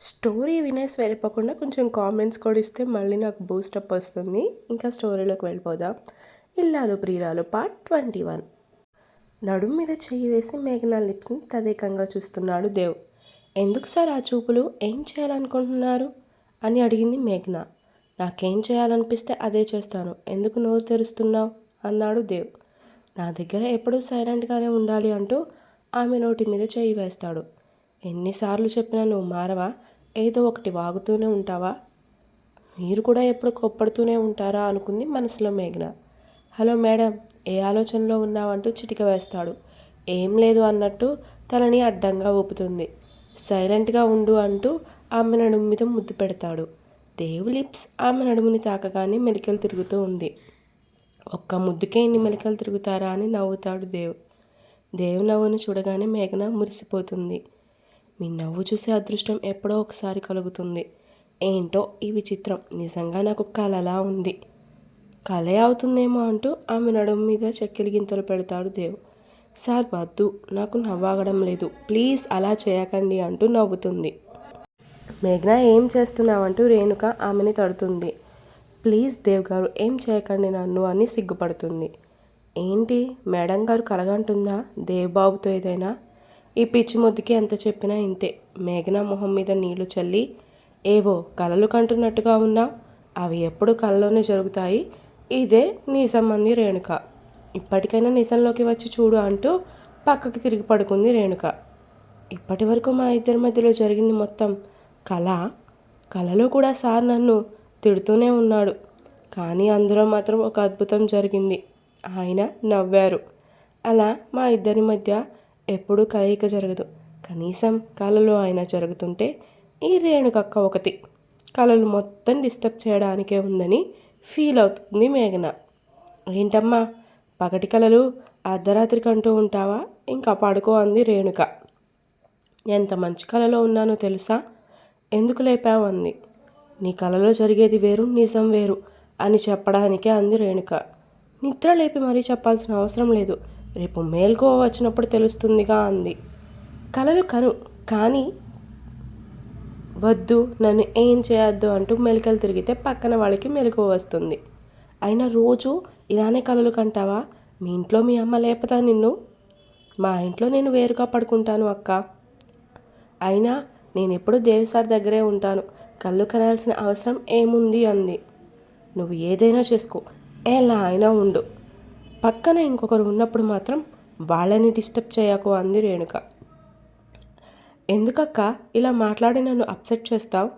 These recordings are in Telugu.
స్టోరీ వినేసి వెళ్ళిపోకుండా కొంచెం కామెంట్స్ కూడా ఇస్తే మళ్ళీ నాకు బూస్టప్ వస్తుంది. ఇంకా స్టోరీలోకి వెళ్ళిపోదాం. ఇల్లాలు ప్రియురాలు పార్ట్ ట్వంటీ వన్ నడుం మీద చెయ్యి వేసి మేఘనా లిప్స్ని తదేకంగా చూస్తున్నాడు దేవ్. ఎందుకు సార్ ఆ చూపులు? ఏం చేయాలనుకుంటున్నారు? అని అడిగింది మేఘన. నాకేం చేయాలనిపిస్తే అదే చేస్తాను. ఎందుకు నోరు తెరుస్తున్నావు? అన్నాడు దేవ్. నా దగ్గర ఎప్పుడూ సైలెంట్గానే ఉండాలి అంటూ ఆమె నోటి మీద చేయి వేస్తాడు. ఎన్నిసార్లు చెప్పినా నువ్వు మారవా? ఏదో ఒకటి వాగుతూనే ఉంటావా? మీరు కూడా ఎప్పుడు కొప్పడుతూనే ఉంటారా? అనుకుంది మనసులో మేఘన. హలో మేడం ఏ ఆలోచనలో ఉన్నావంటూ చిటిక వేస్తాడు. ఏం లేదు అన్నట్టు తలని అడ్డంగా ఊపుతుంది. సైలెంట్గా ఉండు అంటూ ఆమె నడుము మీద ముద్దు పెడతాడు. దేవు లిప్స్ ఆమె నడుముని తాకగానే మెలికలు తిరుగుతూ ఉంది. ఒక్క ముద్దుకే ఇన్ని మెలికలు తిరుగుతారా అని నవ్వుతాడు దేవ్. దేవు నవ్వును చూడగానే మేఘన మురిసిపోతుంది. మీ నవ్వు చూసే అదృష్టం ఎప్పుడో ఒకసారి కలుగుతుంది. ఏంటో ఈ విచిత్రం. నిజంగా నాకు కలలా ఉంది. కలే అవుతుందేమో అంటూ ఆమె నడుము మీద చెక్కిలి గింతలు పెడతాడు దేవ్. సార్ వద్దు నాకు నవ్వాగడం లేదు. ప్లీజ్ అలా చేయకండి అంటూ నవ్వుతుంది. మేఘన ఏం చేస్తున్నావంటూ రేణుక ఆమెని తడుతుంది. ప్లీజ్ దేవ్ గారు ఏం చేయకండి నన్ను అని సిగ్గుపడుతుంది. ఏంటి మేడం గారు కలగంటుందా? దేవబాబుతో ఏదైనా? ఈ పిచ్చి ముద్దుకి ఎంత చెప్పినా ఇంతే. మేఘన మొహం మీద నీళ్ళు చల్లి ఏవో కలలు కంటున్నట్టుగా ఉన్నా అవి ఎప్పుడు కలలోనే జరుగుతాయి. ఇదే నీ సంబంధి రేణుక. ఇప్పటికైనా నిజంలోకి వచ్చి చూడు అంటూ పక్కకి తిరిగి పడుకుంది రేణుక. ఇప్పటి వరకు మా ఇద్దరి మధ్యలో జరిగింది మొత్తం కళ కళలో కూడా సార్ నన్ను తిడుతూనే ఉన్నాడు. కానీ అందులో మాత్రం ఒక అద్భుతం జరిగింది. ఆయన నవ్వారు. అలా మా ఇద్దరి మధ్య ఎప్పుడూ కలయిక జరగదు. కనీసం కళలో అయినా జరుగుతుంటే ఈ రేణుకక్క ఒకటి. కళలు మొత్తం డిస్టర్బ్ చేయడానికే ఉందని ఫీల్ అవుతుంది మేఘన. ఏంటమ్మా పగటి కళలు అర్ధరాత్రి కంటూ ఉంటావా? ఇంకా పడుకో అంది రేణుక. ఎంత మంచి కళలో ఉన్నానో తెలుసా? ఎందుకు లేపావు అంది. నీ కళలో జరిగేది వేరు నిజం వేరు అని చెప్పడానికే అంది రేణుక. నిద్ర లేపి మరీ చెప్పాల్సిన అవసరం లేదు. రేపు మేల్కో వచ్చినప్పుడు తెలుస్తుందిగా అంది. కలలు కను కానీ వద్దు నన్ను ఏం చేయొద్దు అంటూ మెలికలు తిరిగితే పక్కన వాళ్ళకి మెలకు వస్తుంది. అయినా రోజు ఇలానే కలలు కంటావా? మీ ఇంట్లో మీ అమ్మ లేపదా నిన్ను? మా ఇంట్లో నేను వేరుగా పడుకుంటాను అక్క. అయినా నేను ఎప్పుడు దేవిసార్ దగ్గరే ఉంటాను. కళ్ళు కనాల్సిన అవసరం ఏముంది? అంది. నువ్వు ఏదైనా చేసుకో. ఎలా అయినా ఉండు. పక్కన ఇంకొకరు ఉన్నప్పుడు మాత్రం వాళ్ళని డిస్టర్బ్ చేయకు అంది రేణుక. ఎందుకక్క ఇలా మాట్లాడి నన్ను అప్సెట్ చేస్తావు?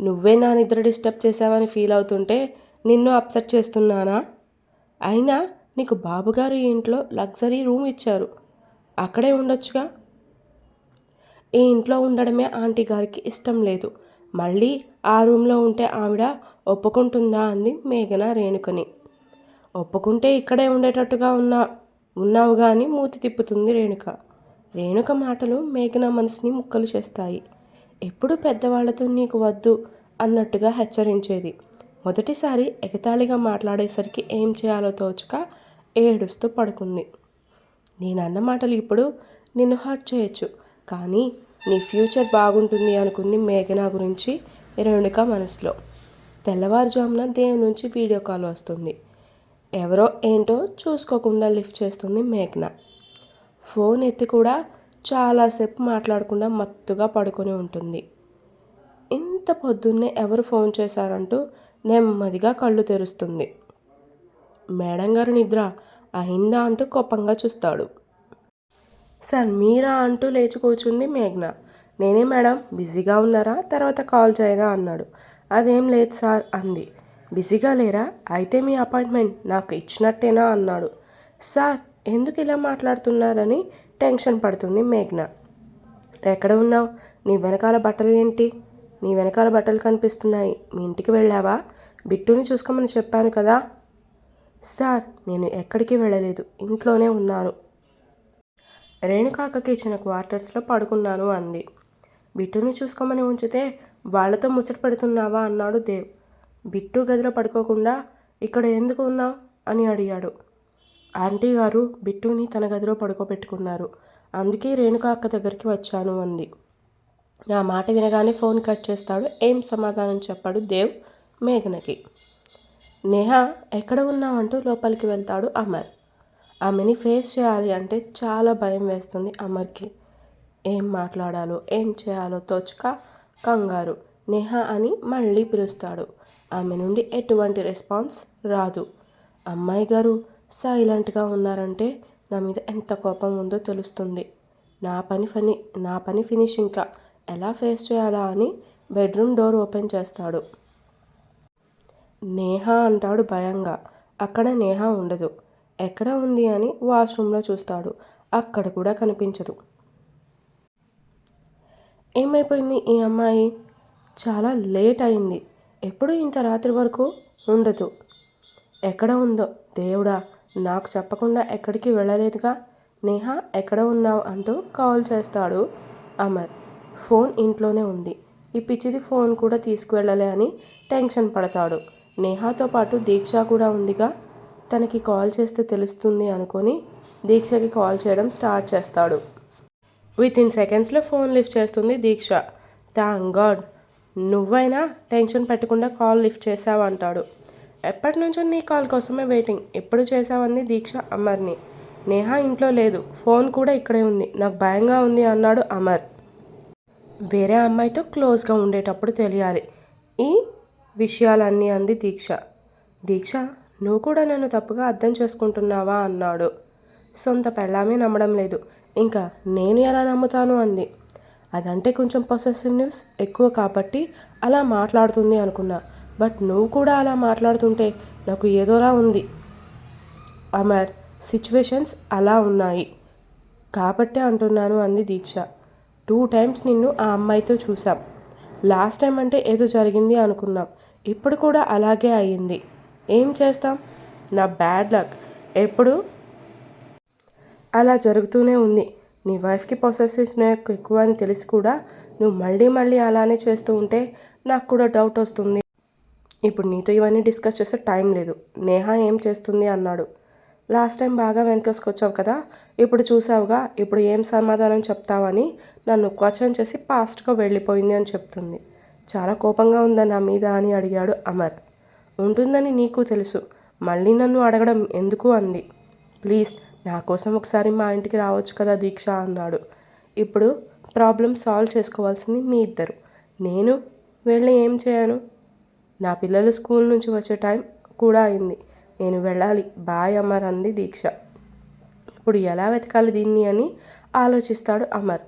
నువ్వే నా నిద్ర డిస్టర్బ్ చేసావని ఫీల్ అవుతుంటే నిన్ను అప్సెట్ చేస్తున్నానా? అయినా నీకు బాబుగారు ఇంట్లో లగ్జరీ రూమ్ ఇచ్చారు. అక్కడే ఉండొచ్చుగా? ఈ ఇంట్లో ఉండడమే ఆంటీ గారికి ఇష్టం లేదు. మళ్ళీ ఆ రూమ్లో ఉంటే ఆవిడ ఒప్పుకుంటుందా అంది మేఘన రేణుకని. ఒప్పుకుంటే ఇక్కడే ఉండేటట్టుగా ఉన్నా ఉన్నావు కానీ మూతి తిప్పుతుంది రేణుక. రేణుక మాటలు మేఘన మనసుని ముక్కలు చేస్తాయి. ఎప్పుడు పెద్దవాళ్ళతో నీకు వద్దు అన్నట్టుగా హెచ్చరించేది. మొదటిసారి ఎగతాళిగా మాట్లాడేసరికి ఏం చేయాలో తోచక ఏడుస్తూ పడుకుంది. నేనన్న మాటలు ఇప్పుడు నిన్ను హర్ట్ చేయొచ్చు కానీ నీ ఫ్యూచర్ బాగుంటుంది అనుకుంది మేఘన గురించి రేణుక మనసులో. తెల్లవారుజామున దేవుని నుంచి వీడియో కాల్ వస్తుంది. ఎవరో ఏంటో చూసుకోకుండా లిఫ్ట్ చేస్తుంది మేఘ్న. ఫోన్ ఎత్తి కూడా చాలాసేపు మాట్లాడకుండా మత్తుగా పడుకొని ఉంటుంది. ఇంత పొద్దున్నే ఎవరు ఫోన్ చేశారంటూ నెమ్మదిగా కళ్ళు తెరుస్తుంది. మేడం గారు నిద్ర అయిందా అంటూ కోపంగా చూస్తాడు. సార్ మీరా అంటూ లేచి కూర్చుంది మేఘన. నేనే మేడం బిజీగా ఉన్నారా? తర్వాత కాల్ చేయరా అన్నాడు. అదేం లేదు సార్ అంది. బిజీగా లేరా? అయితే మీ అపాయింట్మెంట్ నాకు ఇచ్చినట్టేనా? అన్నాడు. సార్ ఎందుకు ఇలా మాట్లాడుతున్నారని టెన్షన్ పడుతుంది మేఘ్న. ఎక్కడ ఉన్నావు? నీ వెనకాల బట్టలు ఏంటి? నీ వెనకాల బట్టలు కనిపిస్తున్నాయి. మీ ఇంటికి వెళ్ళావా? బిట్టుని చూసుకోమని చెప్పాను కదా. సార్ నేను ఎక్కడికి వెళ్ళలేదు. ఇంట్లోనే ఉన్నాను. రేణుకాకకి ఇచ్చిన క్వార్టర్స్లో పడుకున్నాను అంది. బిట్టుని చూసుకోమని ఉంచితే వాళ్ళతో ముచ్చట పెడుతున్నావా? అన్నాడు దేవ్. బిట్టు గదిలో పడుకోకుండా ఇక్కడ ఎందుకు ఉన్నావు? అని అడిగాడు. ఆంటీ గారు బిట్టుని తన గదిలో పడుకోబెట్టుకున్నారు. అందుకే రేణుకా అక్క దగ్గరికి వచ్చాను అంది. ఆ మాట వినగానే ఫోన్ కట్ చేస్తాడు. ఏం సమాధానం చెప్పాడు దేవ్ మేఘనకి. నేహ ఎక్కడ ఉన్నావంటూ లోపలికి వెళ్తాడు అమర్. ఆమెని ఫేస్ చేయాలి అంటే చాలా భయం వేస్తుంది అమర్కి. ఏం మాట్లాడాలో? ఏం చేయాలో? తోచక కంగారు. నేహ అని మళ్ళీ పిలుస్తాడు. ఆమె నుండి ఎటువంటి రెస్పాన్స్ రాదు. అమ్మాయి గారు సైలెంట్గా ఉన్నారంటే నా మీద ఎంత కోపం ఉందో తెలుస్తుంది. నా పని ఫని నా పని ఫినిష్ ఇంకా ఎలా ఫేస్ చేయాలా అని బెడ్రూమ్ డోర్ ఓపెన్ చేస్తాడు. నేహ అంటాడు భయంగా. అక్కడ నేహ ఉండదు. ఎక్కడ ఉంది అని వాష్రూమ్లో చూస్తాడు. అక్కడ కూడా కనిపించదు. ఏమైపోయింది ఈ అమ్మాయి? చాలా లేట్ అయింది. ఎప్పుడు ఇంత రాత్రి వరకు ఉండదు. ఎక్కడ ఉందో? దేవుడా నాకు చెప్పకుండా ఎక్కడికి వెళ్ళలేదుగా? నేహ ఎక్కడ ఉన్నావు అంటూ కాల్ చేస్తాడు అమర్. ఫోన్ ఇంట్లోనే ఉంది. ఈ పిచ్చిది ఫోన్ కూడా తీసుకువెళ్ళలే అని టెన్షన్ పడతాడు. నేహాతో పాటు దీక్ష కూడా ఉందిగా? తనకి కాల్ చేస్తే తెలుస్తుంది అనుకొని దీక్షకి కాల్ చేయడం స్టార్ట్ చేస్తాడు. విత్ ఇన్ సెకండ్స్లో ఫోన్ లిఫ్ట్ చేస్తుంది దీక్ష. థ్యాంక్ గాడ్ నువ్వైనా టెన్షన్ పెట్టకుండా కాల్ లిఫ్ట్ చేసావు అంటాడు. ఎప్పటి నుంచో నీ కాల్ కోసమే వెయిటింగ్. ఎప్పుడు చేసావంది దీక్ష అమర్ని. నేహ ఇంట్లో లేదు. ఫోన్ కూడా ఇక్కడే ఉంది. నాకు భయంగా ఉంది అన్నాడు అమర్. వేరే అమ్మాయితో క్లోజ్గా ఉండేటప్పుడు తెలియాలి. ఈ విషయాలన్నీ అంది దీక్ష. దీక్ష నువ్వు కూడా నన్ను తప్పుగా అర్థం చేసుకుంటున్నావా అన్నాడు. సొంత పెళ్ళామే నమ్మడం లేదు. ఇంకా నేను ఎలా నమ్ముతాను అంది. అదంటే కొంచెం పొసెసివ్నెస్ ఎక్కువ కాబట్టి అలా మాట్లాడుతుంది అనుకున్నా. బట్ నువ్వు కూడా అలా మాట్లాడుతుంటే నాకు ఏదోలా ఉంది. అమర్ సిచ్యువేషన్స్ అలా ఉన్నాయి. కాబట్టే అంటున్నాను అంది దీక్ష. టూ టైమ్స్ నిన్ను ఆ అమ్మాయితో చూసాం లాస్ట్ టైం అంటే ఏదో జరిగింది అనుకున్నాం. ఇప్పుడు కూడా అలాగే అయ్యింది. ఏం చేస్తాం? నా బ్యాడ్ లక్ ఎప్పుడు? అలా జరుగుతూనే ఉంది. నీ వైఫ్కి పొసెసివ్నెస్ ఎక్కువ అని తెలిసి కూడా నువ్వు మళ్ళీ మళ్ళీ అలానే చేస్తూ ఉంటే నాకు కూడా డౌట్ వస్తుంది. ఇప్పుడు నీతో ఇవన్నీ డిస్కస్ చేస్తే టైం లేదు. నేహ ఏం చేస్తుంది అన్నాడు. లాస్ట్ టైం బాగా వెనకేసుకొచ్చావు కదా ఇప్పుడు చూసావుగా ఇప్పుడు ఏం సమాధానం చెప్తావని నన్ను క్వశ్చన్ చేసి పాస్ట్గా వెళ్ళిపోయింది అని చెప్తుంది. చాలా కోపంగా ఉందా నా మీద అని అడిగాడు అమర్. ఉంటుందని నీకు తెలుసు. మళ్ళీ నన్ను అడగడం ఎందుకు అంది. ప్లీజ్ నా కోసం ఒకసారి మా ఇంటికి రావచ్చు కదా దీక్ష అన్నాడు. ఇప్పుడు ప్రాబ్లం సాల్వ్ చేసుకోవాల్సింది మీ ఇద్దరు. నేను వెళ్ళి ఏం చేయను? నా పిల్లలు స్కూల్ నుంచి వచ్చే టైం కూడా అయింది. నేను వెళ్ళాలి. బాయ్ అమర్ అంది దీక్ష. ఇప్పుడు ఎలా వెతకాలి దీన్ని అని ఆలోచిస్తాడు అమర్.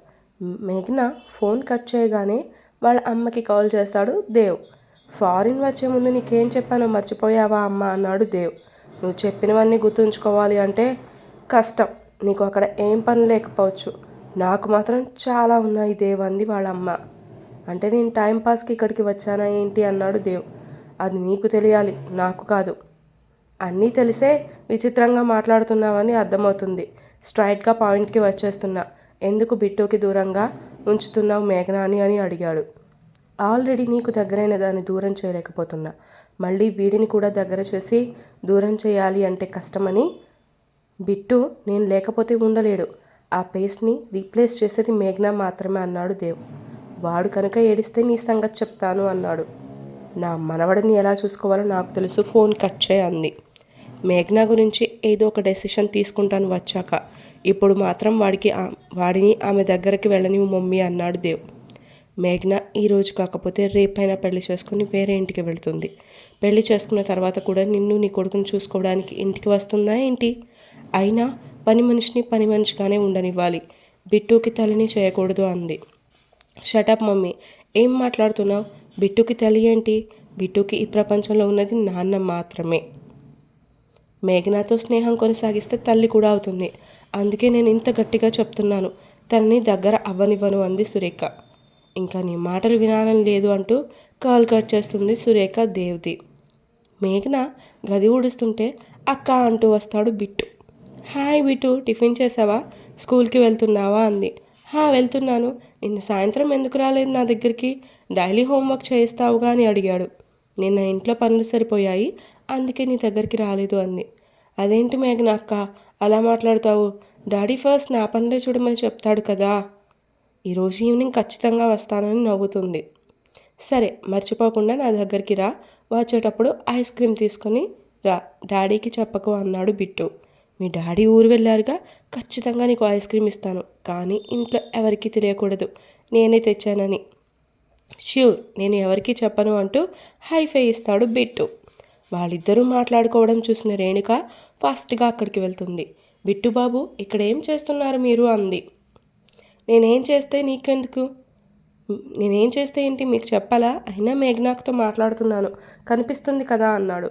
మేఘన ఫోన్ కట్ చేయగానే వాళ్ళ అమ్మకి కాల్ చేస్తాడు దేవ్. ఫారిన్ వచ్చే ముందు నీకేం చెప్పానో మర్చిపోయావా అమ్మ? అన్నాడు దేవ్. నువ్వు చెప్పినవన్నీ గుర్తుంచుకోవాలి అంటే కష్టం. నీకు అక్కడ ఏం పని లేకపోవచ్చు. నాకు మాత్రం చాలా ఉన్నాయి దేవ్ అంది వాళ్ళ అమ్మ అంటే నేను టైంపాస్కి ఇక్కడికి వచ్చానా ఏంటి అన్నాడు దేవ్. అది నీకు తెలియాలి నాకు కాదు. అన్నీ తెలిసే విచిత్రంగా మాట్లాడుతున్నావని అర్థమవుతుంది. స్ట్రైట్గా పాయింట్కి వచ్చేస్తున్నా. ఎందుకు బిట్టుకి దూరంగా ఉంచుతున్నావు మేఘనాని అని అడిగాడు. ఆల్రెడీ నీకు దగ్గరైన దాన్ని దూరం చేయలేకపోతున్నా. మళ్ళీ వీడిని కూడా దగ్గర చేసి దూరం చేయాలి అంటే కష్టమని బిట్టు నేను లేకపోతే ఉండలేడు. ఆ పేస్ట్ని రీప్లేస్ చేసేది మేఘ్నా మాత్రమే అన్నాడు దేవ్. వాడు కనుక ఏడిస్తే నీ సంగతి చెప్తాను అన్నాడు. నా మనవడిని ఎలా చూసుకోవాలో నాకు తెలుసు ఫోన్ కట్ చేయంది మేఘ్నా గురించి ఏదో ఒక డెసిషన్ తీసుకుంటాను వచ్చాక. ఇప్పుడు మాత్రం వాడికి వాడిని ఆమె దగ్గరికి వెళ్ళని మమ్మీ అన్నాడు దేవ్. మేఘ్న ఈరోజు కాకపోతే రేపైనా పెళ్ళి చేసుకుని వేరే ఇంటికి వెళుతుంది. పెళ్ళి చేసుకున్న తర్వాత కూడా నిన్ను నీ కొడుకుని చూసుకోవడానికి ఇంటికి వస్తుందా ఏంటి? అయినా పని మనిషిని పని మనిషిగానే ఉండనివ్వాలి. బిట్టుకి తల్లిని చేయకూడదు అంది. షటప్ మమ్మీ ఏం మాట్లాడుతున్నావు? బిట్టుకి తల్లి ఏంటి? బిట్టుకి ఈ ప్రపంచంలో ఉన్నది నాన్న మాత్రమే. మేఘనాతో స్నేహం కొనసాగిస్తే తల్లి కూడా అవుతుంది. అందుకే నేను ఇంత గట్టిగా చెప్తున్నాను. తనని దగ్గర అవ్వనివ్వను అంది సురేఖ. ఇంకా నీ మాటలు వినాలని లేదు అంటూ కాల్ కట్ చేస్తుంది సురేఖ దేవ్ది. మేఘన గది ఊడుస్తుంటే అక్క అంటూ వస్తాడు బిట్టు. హాయ్ బిట్టు టిఫిన్ చేసావా? స్కూల్కి వెళ్తున్నావా? అంది. హా వెళ్తున్నాను. నిన్న సాయంత్రం ఎందుకు రాలేదు నా దగ్గరికి? డైలీ హోంవర్క్ చేయిస్తావుగా అని అడిగాడు. నిన్న ఇంట్లో పనులు సరిపోయాయి అందుకే నీ దగ్గరికి రాలేదు అంది. అదేంటి మేఘన అక్క అలా మాట్లాడతావు? డాడీ ఫస్ట్ నా పనులే చూడమని చెప్తాడు కదా. ఈరోజు ఈవినింగ్ ఖచ్చితంగా వస్తానని నవ్వుతుంది. సరే మర్చిపోకుండా నా దగ్గరికి రా. వచ్చేటప్పుడు ఐస్ క్రీమ్ తీసుకొని రా. డాడీకి చెప్పకు అన్నాడు బిట్టు. మీ డాడీ ఊరు వెళ్ళారుగా ఖచ్చితంగా నీకు ఐస్ క్రీమ్ ఇస్తాను. కానీ ఇంట్లో ఎవరికీ తెలియకూడదు. నేనే తెచ్చానని. ష్యూర్ నేను ఎవరికీ చెప్పను అంటూ హైఫై ఇస్తాడు బిట్టు. వాళ్ళిద్దరూ మాట్లాడుకోవడం చూసిన రేణుక ఫాస్ట్గా అక్కడికి వెళ్తుంది. బిట్టు బాబు ఇక్కడ ఏం చేస్తున్నారు మీరు? అంది. నేనేం చేస్తే నీకెందుకు? నేనేం చేస్తే ఏంటి మీకు చెప్పాలా? అయినా మేఘనాక్తో మాట్లాడుతున్నాను. కనిపిస్తుంది కదా అన్నాడు.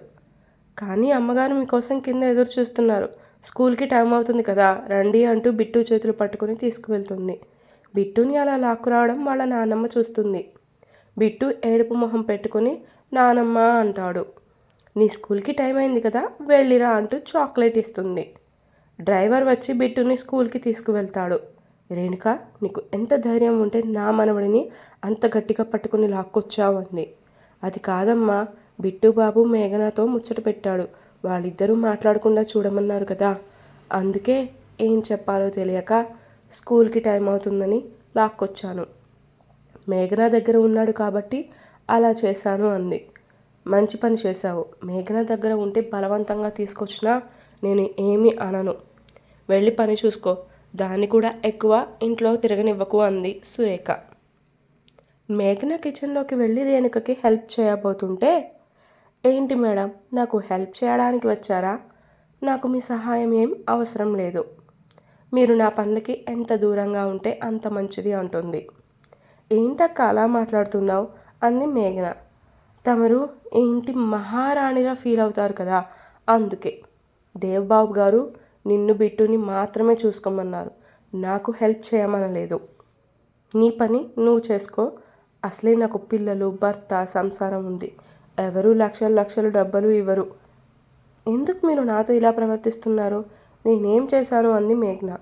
కానీ అమ్మగారు మీకోసం కింద ఎదురు చూస్తున్నారు. స్కూల్కి టైం అవుతుంది కదా రండి అంటూ బిట్టు చేతులు పట్టుకుని తీసుకువెళ్తుంది. బిట్టుని అలా లాక్కురావడం వాళ్ళ నానమ్మ చూస్తుంది. బిట్టు ఏడుపు మొహం పెట్టుకుని నానమ్మ అంటాడు. నీ స్కూల్కి టైం అయింది కదా వెళ్ళిరా అంటూ చాక్లెట్ ఇస్తుంది. డ్రైవర్ వచ్చి బిట్టుని స్కూల్కి తీసుకువెళ్తాడు. రేణుక నీకు ఎంత ధైర్యం ఉంటే నా మనవడిని అంత గట్టిగా పట్టుకుని లాక్కొచ్చావు అంది. అది కాదమ్మా బిట్టు బాబు మేఘనాతో ముచ్చట పెట్టాడు. వాళ్ళిద్దరూ మాట్లాడకుండా చూడమన్నారు కదా. అందుకే ఏం చెప్పాలో తెలియక స్కూల్కి టైం అవుతుందని లాక్కొచ్చాను. మేఘన దగ్గర ఉన్నాడు కాబట్టి అలా చేశాను అంది. మంచి పని చేశావు. మేఘన దగ్గర ఉంటే బలవంతంగా తీసుకొచ్చినా నేను ఏమీ అనను. వెళ్ళి పని చూసుకో. దాన్ని కూడా ఎక్కువ ఇంట్లో తిరగనివ్వకు అంది సురేఖ. మేఘన కిచెన్లోకి వెళ్ళి రేణుకకి హెల్ప్ చేయబోతుంటే ఏంటి మేడం? నాకు హెల్ప్ చేయడానికి వచ్చారా? నాకు మీ సహాయం ఏం అవసరం లేదు. మీరు నా పనులకి ఎంత దూరంగా ఉంటే అంత మంచిది అంటుంది. ఏంటక్క అలా మాట్లాడుతున్నావు? అంది మేఘన. తమరు ఏంటి మహారాణిలా ఫీల్ అవుతారు కదా? అందుకే. దేవబాబు గారు నిన్ను బిట్టుని మాత్రమే చూసుకోమన్నారు. నాకు హెల్ప్ చేయమనలేదు నీ పని నువ్వు చేసుకో. అసలే నాకు పిల్లలు భర్త సంసారం ఉంది. ఎవరు లక్షలు లక్షలు డబ్బులు ఇవ్వరు. ఎందుకు మీరు నాతో ఇలా ప్రవర్తిస్తున్నారు? నేనేం చేశాను అంది మేఘన.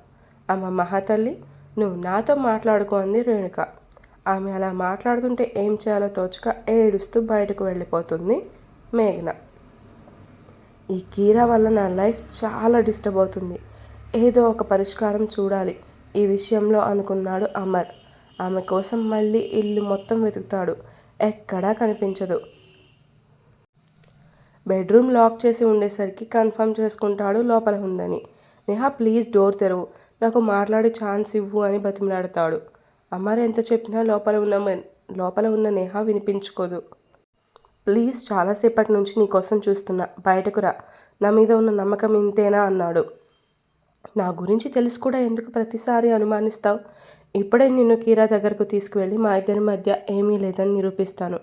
అమ్మ మహాతల్లి నువ్వు నాతో మాట్లాడుకో అంది రేణుక. ఆమె అలా మాట్లాడుతుంటే ఏం చేయాలో తోచక ఏడుస్తూ బయటకు వెళ్ళిపోతుంది మేఘ్న. ఈ కీరా వల్ల నా లైఫ్ చాలా డిస్టర్బ్ అవుతుంది. ఏదో ఒక పరిష్కారం చూడాలి. ఈ విషయంలో అనుకున్నాడు అమర్. ఆమె కోసం మళ్ళీ ఇల్లు మొత్తం వెతుకుతాడు. ఎక్కడా కనిపించదు. బెడ్రూమ్ లాక్ చేసి ఉండేసరికి కన్ఫర్మ్ చేసుకుంటాడు లోపల ఉందని. నేహా ప్లీజ్ డోర్ తెరవు. నాకు మాట్లాడే ఛాన్స్ ఇవ్వు అని బతిమలాడతాడు. అమ్మారు ఎంత చెప్పినా లోపల ఉన్న లోపల ఉన్న నేహ వినిపించుకోదు. ప్లీజ్ చాలాసేపటి నుంచి నీకోసం చూస్తున్నా. బయటకు రా. నా మీద ఉన్న నమ్మకం ఇంతేనా అన్నాడు. నా గురించి తెలిసి కూడా ఎందుకు ప్రతిసారి అనుమానిస్తావు? ఇప్పుడే నిన్ను కీరా దగ్గరకు తీసుకువెళ్ళి మా ఇద్దరి మధ్య ఏమీ లేదని నిరూపిస్తాను.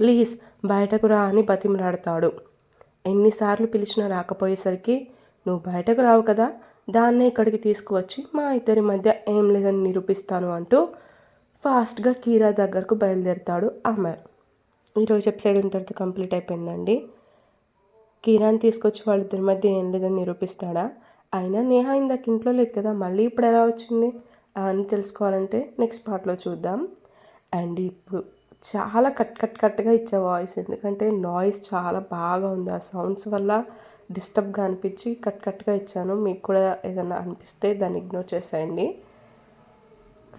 ప్లీజ్ బయటకు రా అని బతిమలాడతాడు. ఎన్నిసార్లు పిలిచినా రాకపోయేసరికి నువ్వు బయటకు రావు కదా దాన్నే ఇక్కడికి తీసుకువచ్చి మా ఇద్దరి మధ్య ఏం లేదని నిరూపిస్తాను అంటూ ఫాస్ట్గా కీరా దగ్గరకు బయలుదేరుతాడు అమర్. ఈరోజు ఎపిసోడ్ ఇంతటితో కంప్లీట్ అయిపోయిందండి. కీరాని తీసుకొచ్చి వాళ్ళిద్దరి మధ్య ఏం లేదని నిరూపిస్తాడా? అయినా నేహ ఇందాక ఇంట్లో లేదు కదా మళ్ళీ ఇప్పుడు ఎలా వచ్చింది? అని తెలుసుకోవాలంటే నెక్స్ట్ పార్ట్లో చూద్దాం. అండ్ ఇప్పుడు చాలా కట్ కట్ కట్గా ఇచ్చే వాయిస్. ఎందుకంటే నాయిస్ చాలా బాగా ఉంది. ఆ సౌండ్స్ వల్ల డిస్టర్బ్గా అనిపించి కట్ కట్గా ఇచ్చాను. మీకు కూడా ఏదైనా అనిపిస్తే దాన్ని ఇగ్నోర్ చేసేయండి.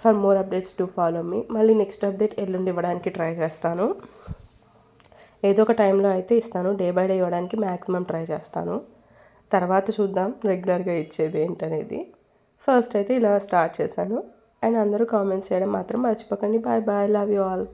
For more updates to follow me మళ్ళీ నెక్స్ట్ అప్డేట్ ఎల్లుండి ఇవ్వడానికి ట్రై చేస్తాను. ఏదో ఒక టైంలో అయితే ఇస్తాను. డే బై డే ఇవ్వడానికి మ్యాక్సిమం ట్రై చేస్తాను. తర్వాత చూద్దాం రెగ్యులర్గా ఇచ్చేది ఏంటనేది. ఫస్ట్ అయితే ఇలా స్టార్ట్ చేశాను. అండ్ అందరూ కామెంట్స్ చేయడం మాత్రం మర్చిపోకండి. Bye bye love you all